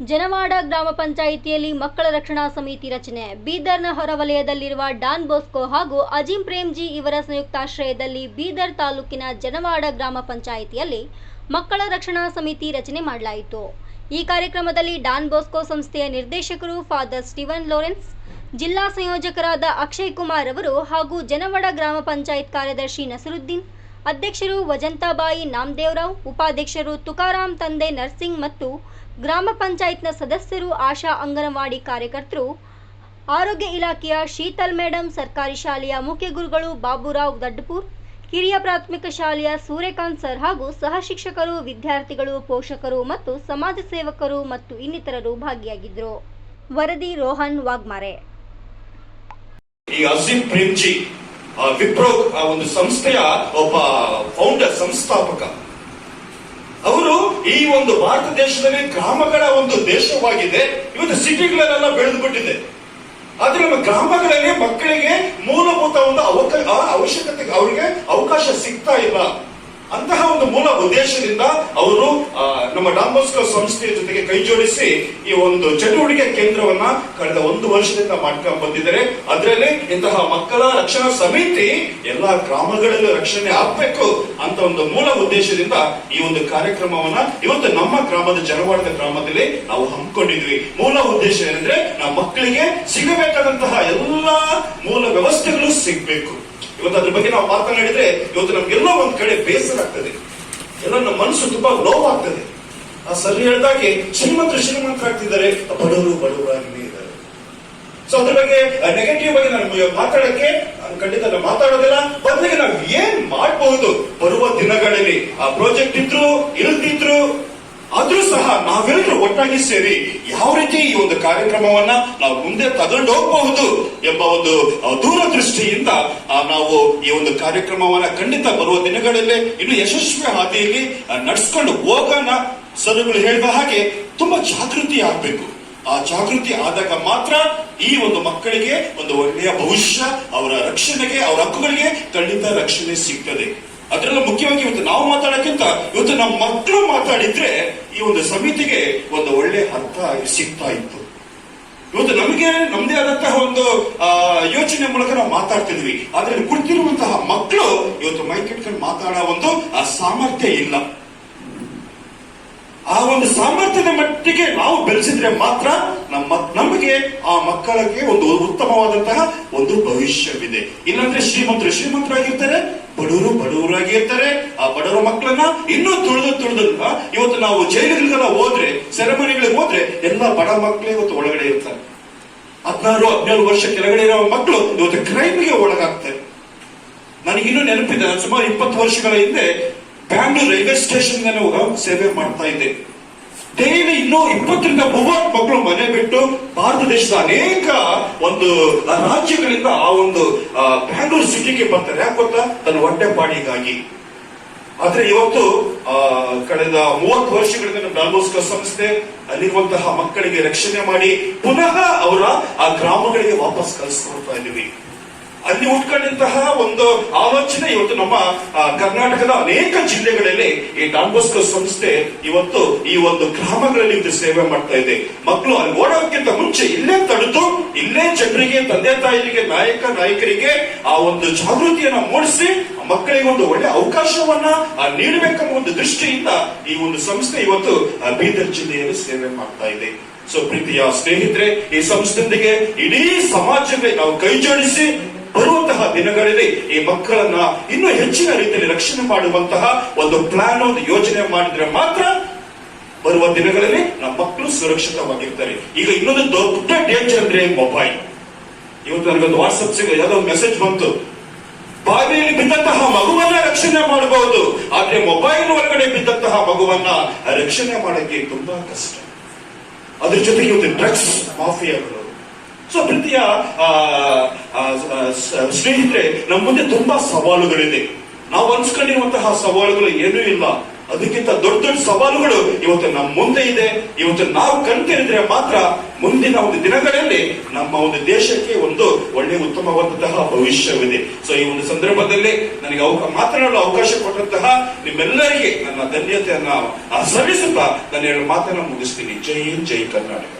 ಜನವಾಡ ಗ್ರಾಮ ಪಂಚಾಯಿತಿಯಲ್ಲಿ ಮಕ್ಕಳ ರಕ್ಷಣಾ ಸಮಿತಿ ರಚನೆ. ಬೀದರ್ನ ಹೊರವಲಯದಲ್ಲಿರುವ ಡಾನ್ ಬೋಸ್ಕೋ ಹಾಗೂ ಅಜಿಂ ಪ್ರೇಮ್ಜಿ ಇವರ ಸಂಯುಕ್ತಾಶ್ರಯದಲ್ಲಿ ಬೀದರ್ ತಾಲೂಕಿನ ಜನವಾಡ ಗ್ರಾಮ ಪಂಚಾಯಿತಿಯಲ್ಲಿ ಮಕ್ಕಳ ರಕ್ಷಣಾ ಸಮಿತಿ ರಚನೆ ಮಾಡಲಾಯಿತು. ಈ ಕಾರ್ಯಕ್ರಮದಲ್ಲಿ ಡಾನ್ ಬೋಸ್ಕೋ ಸಂಸ್ಥೆಯ ನಿರ್ದೇಶಕರು ಫಾದರ್ ಸ್ಟೀವನ್ ಲೋರೆನ್ಸ್, ಜಿಲ್ಲಾ ಸಂಯೋಜಕರಾದ ಅಕ್ಷಯ್ ಕುಮಾರ್ ಅವರು ಹಾಗೂ ಜನವಾಡ ಗ್ರಾಮ ಪಂಚಾಯತ್ ಕಾರ್ಯದರ್ಶಿ ನಸರುದ್ದೀನ್ ಅಧ್ಯಕ್ಷರು ವಜಂತಾಬಾಯಿ ನಾಮದೇವರಾವ್, ಉಪಾಧ್ಯಕ್ಷರು ತುಕಾರಾಮ್ ತಂದೆ ನರ್ಸಿಂಗ್ ಮತ್ತು ಗ್ರಾಮ ಪಂಚಾಯತ್ನ ಸದಸ್ಯರು ಆಶಾ ಅಂಗನವಾಡಿ ಕಾರ್ಯಕರ್ತರು, ಆರೋಗ್ಯ ಇಲಾಖೆಯ ಶೀತಲ್ ಮೇಡಂ, ಸರ್ಕಾರಿ ಶಾಲೆಯ ಮುಖ್ಯ ಗುರುಗಳು ಬಾಬುರಾವ್ ದಡ್ಡಪುರ್ ಕಿರಿಯ ಪ್ರಾಥಮಿಕ ಶಾಲೆಯ ಸೂರ್ಯಕಾಂತ್ ಸರ್ ಹಾಗೂ ಸಹ ಶಿಕ್ಷಕರು, ವಿದ್ಯಾರ್ಥಿಗಳು, ಪೋಷಕರು ಮತ್ತು ಸಮಾಜ ಸೇವಕರು ಮತ್ತು ಇನ್ನಿತರರು ಭಾಗಿಯಾಗಿದ್ದರು. ವರದಿ ರೋಹನ್ ವಾಗ್ಮಾರೆ. ವಿಪ್ರೋ, ಆ ಒಂದು ಸಂಸ್ಥೆಯ ಒಬ್ಬ ಫೌಂಡರ್ ಸಂಸ್ಥಾಪಕ. ಅವರು ಈ ಒಂದು ಭಾರತ ದೇಶದಲ್ಲಿ ಗ್ರಾಮಗಳ ಒಂದು ದೇಶವಾಗಿದೆ. ಇವತ್ತು ಸಿಟಿಗಳಲ್ಲೆಲ್ಲ ಬೆಳೆದು ಬಿಟ್ಟಿದೆ ಆದ್ರೆ ನಮ್ಮ ಗ್ರಾಮಗಳಲ್ಲಿ ಮಕ್ಕಳಿಗೆ ಮೂಲಭೂತ ಒಂದು ಅವಕ, ಆ ಅವಶ್ಯಕತೆ, ಅವರಿಗೆ ಅವಕಾಶ ಸಿಗ್ತಾ ಇಲ್ಲ ಅಂತಹ ಒಂದು ಮೂಲ ಉದ್ದೇಶದಿಂದ ಅವರು ನಮ್ಮ ಡಾಂಬೋಸ್ಕೋ ಸಂಸ್ಥೆಯ ಜೊತೆಗೆ ಕೈ ಜೋಡಿಸಿ ಈ ಒಂದು ಚಟುವಟಿಕೆ ಕೇಂದ್ರವನ್ನ ಕಳೆದ ಒಂದು ವರ್ಷದಿಂದ ಮಾಡ್ಕೊಂಡು ಬಂದಿದ್ದಾರೆ. ಅದರಲ್ಲಿ ಇಂತಹ ಮಕ್ಕಳ ರಕ್ಷಣಾ ಸಮಿತಿ ಎಲ್ಲಾ ಗ್ರಾಮಗಳಲ್ಲೂ ರಕ್ಷಣೆ ಆಗ್ಬೇಕು ಅಂತ ಒಂದು ಮೂಲ ಉದ್ದೇಶದಿಂದ ಈ ಒಂದು ಕಾರ್ಯಕ್ರಮವನ್ನ ಇವತ್ತು ನಮ್ಮ ಗ್ರಾಮದ ಜನವಾಡದ ಗ್ರಾಮದಲ್ಲಿ ನಾವು ಹಮ್ಮಿಕೊಂಡಿದ್ವಿ. ಮೂಲ ಉದ್ದೇಶ ಏನಂದ್ರೆ ನಮ್ಮ ಮಕ್ಕಳಿಗೆ ಸಿಗಬೇಕಾದಂತಹ ಎಲ್ಲಾ ಮೂಲ ವ್ಯವಸ್ಥೆಗಳು ಸಿಗ್ಬೇಕು. ಇವತ್ತು ಅದ್ರ ಬಗ್ಗೆ ನಾವು ಮಾತನಾಡಿದ್ರೆ ಇವತ್ತು ನಮ್ಗೆಲ್ಲೋ ಒಂದ್ ಕಡೆ ಬೇಸರ ಆಗ್ತದೆ ನಮ್ಮ ಮನಸ್ಸು ತುಂಬಾ ನೋವಾಗ್ತದೆ. ಆ ಸರಿ ಹೇಳ್ದಾಗೆ, ಶ್ರೀಮಂತರು ಆಗ್ತಿದ್ದಾರೆ. ಬಡವರು ಬಡವರಾಗಿನೇ ಇದ್ದಾರೆ. ಸೊ ಅದ್ರ ಬಗ್ಗೆ ನೆಗೆಟಿವ್ ಬಗ್ಗೆ ನಾನು ಮಾತಾಡಕ್ಕೆ, ನಾನು ಖಂಡಿತ ಮಾತಾಡೋದಿಲ್ಲ. ಬದಲಿಗೆ ನಾವು ಏನ್ ಮಾಡಬಹುದು? ಬರುವ ದಿನಗಳಲ್ಲಿ ಆ ಪ್ರಾಜೆಕ್ಟ್ ಇದ್ರು ಇಲ್ದಿದ್ರು ಆದ್ರೂ ಸಹ ನಾವೆಲ್ಲರೂ ಒಟ್ಟಾಗಿ ಸೇರಿ ಯಾವ ರೀತಿ ಈ ಒಂದು ಕಾರ್ಯಕ್ರಮವನ್ನ ನಾವು ಮುಂದೆ ತಗೊಂಡು ಹೋಗಬಹುದು ಎಂಬ ಒಂದು ದೂರದೃಷ್ಟಿಯಿಂದ ನಾವು ಈ ಒಂದು ಕಾರ್ಯಕ್ರಮವನ್ನ ಖಂಡಿತ ಬರುವ ದಿನಗಳಲ್ಲಿ ಇನ್ನು ಯಶಸ್ವಿ ಹಾದಿಯಲ್ಲಿ ನಡ್ಸ್ಕೊಂಡು ಹೋಗೋಣ ಸರುಗಳು ಹೇಳಿದ ಹಾಗೆ ತುಂಬಾ ಜಾಗೃತಿ ಆಗ್ಬೇಕು. ಆ ಜಾಗೃತಿ ಆದಾಗ ಮಾತ್ರ ಈ ಒಂದು ಮಕ್ಕಳಿಗೆ ಒಂದು ಒಳ್ಳೆಯ ಭವಿಷ್ಯ, ಅವರ ರಕ್ಷಣೆಗೆ, ಅವರ ಹಕ್ಕುಗಳಿಗೆ ಖಂಡಿತ ರಕ್ಷಣೆ ಸಿಗ್ತದೆ. ಅದರಲ್ಲೂ ಮುಖ್ಯವಾಗಿ ಇವತ್ತು ನಾವು ಮಾತಾಡಕ್ಕಿಂತ ಇವತ್ತು ನಮ್ಮ ಮಕ್ಕಳು ಮಾತಾಡಿದ್ರೆ ಈ ಒಂದು ಸಮಿತಿಗೆ ಒಂದು ಒಳ್ಳೆ ಅರ್ಥ ಸಿಗ್ತಾ ಇತ್ತು. ಇವತ್ತು ನಮಗೆ ನಮ್ದೇ ಆದಂತಹ ಒಂದು ಯೋಚನೆ ಮೂಲಕ ನಾವು ಮಾತಾಡ್ತಿದ್ವಿ. ಆದ್ರೆ ಕುಳಿತಿರುವಂತಹ ಮಕ್ಕಳು ಇವತ್ತು ಮೈ ಇಟ್ಕೊಂಡು ಮಾತಾಡೋ ಒಂದು, ಆ, ಸಾಮರ್ಥ್ಯ ಇಲ್ಲ. ಆ ಒಂದು ಸಾಮರ್ಥ್ಯದ ಮಟ್ಟಿಗೆ ನಾವು ಬೆಳೆಸಿದ್ರೆ ಮಾತ್ರ ನಮ್ಮ, ನಮಗೆ ಆ ಮಕ್ಕಳಿಗೆ ಒಂದು ಉತ್ತಮವಾದಂತಹ ಒಂದು ಭವಿಷ್ಯವಿದೆ. ಇಲ್ಲಾಂದ್ರೆ ಶ್ರೀಮಂತರು ಶ್ರೀಮಂತರಾಗಿರ್ತಾರೆ ಬಡವರು ಬಡವರಾಗಿರ್ತಾರೆ ಆ ಬಡವರ ಮಕ್ಕಳನ್ನ ಇನ್ನೂ ತುಳಿದು ತುಳಿದು ಇವತ್ತು ನಾವು ಜೈಲುಗಳಿಗೆಲ್ಲ ಹೋದ್ರೆ ಸೆರೆಮನೆಗಳಿಗೆ ಹೋದ್ರೆ ಎಲ್ಲ ಬಡ ಮಕ್ಕಳೇ ಇವತ್ತು ಒಳಗಡೆ ಇರ್ತಾರೆ. ಹದಿನಾರು, ಹದಿನೇಳು ವರ್ಷ ಕೆಳಗಡೆ ಇರೋ ಮಕ್ಕಳು ಇವತ್ತು ಕ್ರೈಮ್ಗೆ ಒಳಗಾಗ್ತಾರೆ. ನನಗಿನ್ನೂ ನೆನಪಿದೆ, ನಾನು ಸುಮಾರು ಇಪ್ಪತ್ತು ವರ್ಷಗಳ ಹಿಂದೆ ಬ್ಯಾಂಗ್ಳೂರ್ ರೈಲ್ವೆ ಸ್ಟೇಷನ್ ಸೇವೆ ಮಾಡ್ತಾ ಇದ್ದೆ. ಡೈಲಿ ಇನ್ನೂ ಇಪ್ಪತ್ತರಿಂದ ಮೂವತ್ತು ಮಕ್ಕಳು ಮನೆ ಬಿಟ್ಟು ಭಾರತ ದೇಶದ ಅನೇಕ ಒಂದು ರಾಜ್ಯಗಳಿಂದ ಆ ಒಂದು ಬ್ಯಾಂಗ್ಳೂರ್ ಸಿಟಿಗೆ ಬರ್ತಾರೆ. ಯಾಕೆ ಗೊತ್ತಾ? ತನ್ನ ಹೊಟ್ಟೆ ಪಾಡಿಗಾಗಿ. ಆದ್ರೆ ಇವತ್ತು ಕಳೆದ ಮೂವತ್ತು ವರ್ಷಗಳಿಂದ ನಮ್ಮ ಡಾಲ್ಬೋಸ್ಕೋ ಸಂಸ್ಥೆ ಅಲ್ಲಿರುವಂತಹ ಮಕ್ಕಳಿಗೆ ರಕ್ಷಣೆ ಮಾಡಿ ಪುನಃ ಅವರ ಆ ಗ್ರಾಮಗಳಿಗೆ ವಾಪಸ್ ಕಳಿಸ್ಕೊಡ್ತಾ ಇದೀವಿ ಅಲ್ಲಿ ಉಟ್ಕೊಂಡಂತಹ ಒಂದು ಆಲೋಚನೆ ಇವತ್ತು ನಮ್ಮ ಕರ್ನಾಟಕದ ಅನೇಕ ಜಿಲ್ಲೆಗಳಲ್ಲಿ ಈ ಡಾಂಬೋಸ್ಕ ಸಂಸ್ಥೆ ಇವತ್ತು ಈ ಒಂದು ಗ್ರಾಮಗಳಲ್ಲಿ ಇದು ಸೇವೆ ಮಾಡ್ತಾ ಇದೆ. ಮಕ್ಕಳು ಅಲ್ಲಿ ಓಡೋಕ್ಕಿಂತ ಮುಂಚೆ ಇಲ್ಲೇ ತಡೆದು, ಇಲ್ಲೇ ಜನರಿಗೆ, ತಂದೆ ತಾಯಿಗೆ ನಾಯಕ, ನಾಯಕರಿಗೆ ಆ ಒಂದು ಜಾಗೃತಿಯನ್ನ ಮೂಡಿಸಿ ಮಕ್ಕಳಿಗೆ ಒಂದು ಒಳ್ಳೆ ಅವಕಾಶವನ್ನ ನೀಡಬೇಕೆಂಬ ಒಂದು ದೃಷ್ಟಿಯಿಂದ ಈ ಒಂದು ಸಂಸ್ಥೆ ಇವತ್ತು ಬೀದರ್ ಜಿಲ್ಲೆಯಲ್ಲಿ ಸೇವೆ ಮಾಡ್ತಾ ಇದೆ. ಸೊ, ಪ್ರೀತಿಯ ಸ್ನೇಹಿತರೆ, ಈ ಸಂಸ್ಥೆಯೊಂದಿಗೆ ಇಡೀ ಸಮಾಜವೇ ನಾವು ಕೈ ಜೋಡಿಸಿ ಬರುವಂತಹ ದಿನಗಳಲ್ಲಿ ಈ ಮಕ್ಕಳನ್ನ ಇನ್ನೂ ಹೆಚ್ಚಿನ ರೀತಿಯಲ್ಲಿ ರಕ್ಷಣೆ ಮಾಡುವಂತಹ ಒಂದು ಪ್ಲಾನ್ ಒಂದು ಯೋಜನೆ ಮಾಡಿದ್ರೆ ಮಾತ್ರ ಬರುವ ದಿನಗಳಲ್ಲಿ ನಮ್ಮ ಮಕ್ಕಳು ಸುರಕ್ಷಿತವಾಗಿರ್ತಾರೆ. ಈಗ ಇನ್ನೊಂದು ದೊಡ್ಡ ಡೇಂಜರ್ ಅಂದ್ರೆ ಮೊಬೈಲ್ ಇವತ್ತು ನನಗೊಂದು ವಾಟ್ಸಪ್ ಸಿಗ ಯಾವುದೋ ಮೆಸೇಜ್ ಬಂತು. ಬಾವಿಯಲ್ಲಿ ಬಿದ್ದಂತಹ ಮಗುವನ್ನ ರಕ್ಷಣೆ ಮಾಡಬಹುದು. ಆದ್ರೆ ಮೊಬೈಲ್ ಒಳಗಡೆ ಬಿದ್ದಂತಹ ಮಗುವನ್ನ ರಕ್ಷಣೆ ಮಾಡಕ್ಕೆ ತುಂಬಾ ಕಷ್ಟ. ಅದ್ರ ಜೊತೆಗೆ ಇವತ್ತು ಡ್ರಗ್ಸ್ ಮಾಫಿಯಾಗಳು ಸೊ ಪ್ರೀತಿಯ ಸ್ನೇಹಿತರೆ, ನಮ್ಮ ಮುಂದೆ ತುಂಬಾ ಸವಾಲುಗಳಿದೆ. ನಾವು ಅನ್ಸ್ಕೊಂಡಿರುವಂತಹ ಸವಾಲುಗಳು ಏನೂ ಇಲ್ಲ. ಅದಕ್ಕಿಂತ ದೊಡ್ಡ ದೊಡ್ಡ ಸವಾಲುಗಳು ಇವತ್ತು ನಮ್ಮ ಮುಂದೆ ಇದೆ. ಇವತ್ತು ನಾವು ಕಣ್ತೆರೆದ್ರೆ ಮಾತ್ರ ಮುಂದಿನ ಒಂದು ದಿನಗಳಲ್ಲಿ ನಮ್ಮ ಒಂದು ದೇಶಕ್ಕೆ ಒಂದು ಒಳ್ಳೆ ಉತ್ತಮವಾದಂತಹ ಭವಿಷ್ಯವಿದೆ. ಸೊ ಈ ಒಂದು ಸಂದರ್ಭದಲ್ಲಿ ನನಗೆ ಮಾತನಾಡಲು ಅವಕಾಶ ಕೊಟ್ಟಂತಹ ನಿಮ್ಮೆಲ್ಲರಿಗೆ ನನ್ನ ಧನ್ಯತೆಯನ್ನ ಸಲ್ಲಿಸುತ್ತಾ ನಾನು ಎರಡು ಮಾತನ್ನ ಮುಗಿಸ್ತೀನಿ. ಜೈ ಜೈ ಕರ್ನಾಟಕ.